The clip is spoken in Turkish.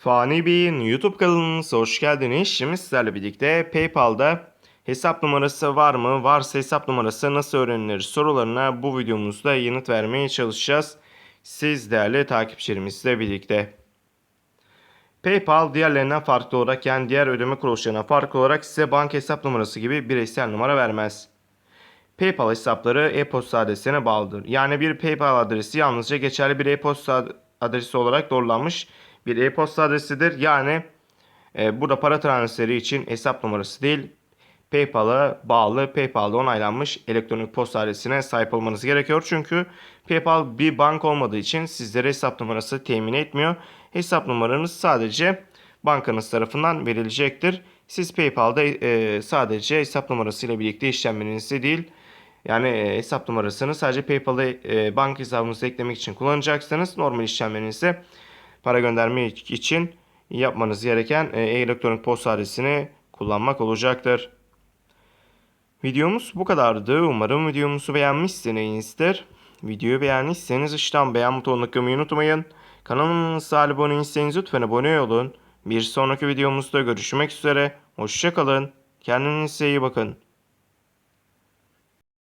Fani Bey'in YouTube kanalınıza hoş geldiniz. Şimdi sizlerle birlikte PayPal'da hesap numarası var mı? Varsa hesap numarası nasıl öğrenilir sorularına bu videomuzda yanıt vermeye çalışacağız. Siz değerli takipçilerimizle birlikte. PayPal diğerlerinden farklı olarak yani diğer ödeme kuruluşlarına farklı olarak size banka hesap numarası gibi bireysel numara vermez. PayPal hesapları e-posta adresine bağlıdır. Yani bir PayPal adresi yalnızca geçerli bir e-posta adresi olarak doğrulanmış bir e-posta adresidir. Yani e, burada para transferi için hesap numarası değil, PayPal'a bağlı, PayPal'da onaylanmış elektronik posta adresine sahip olmanız gerekiyor. Çünkü PayPal bir bank olmadığı için sizlere hesap numarası temin etmiyor. Hesap numaranız sadece bankanız tarafından verilecektir. Siz PayPal'da e, sadece hesap numarası ile birlikte işlemlerinizi değil, yani e, hesap numarasını sadece PayPal'a e, banka hesabınıza eklemek için kullanacaksınız. Normal işlemlerinizi para gönderme için yapmanız gereken e, elektronik posta adresini kullanmak olacaktır. Videomuz bu kadardı. Umarım videomuzu beğenmişsinizdir. Videoyu beğendiyseniz aşağıdan beğen butonuna kılmayı unutmayın. Kanalımıza abone değilseniz lütfen abone olun. Bir sonraki videomuzda görüşmek üzere. Hoşçakalın. Kendinize iyi bakın.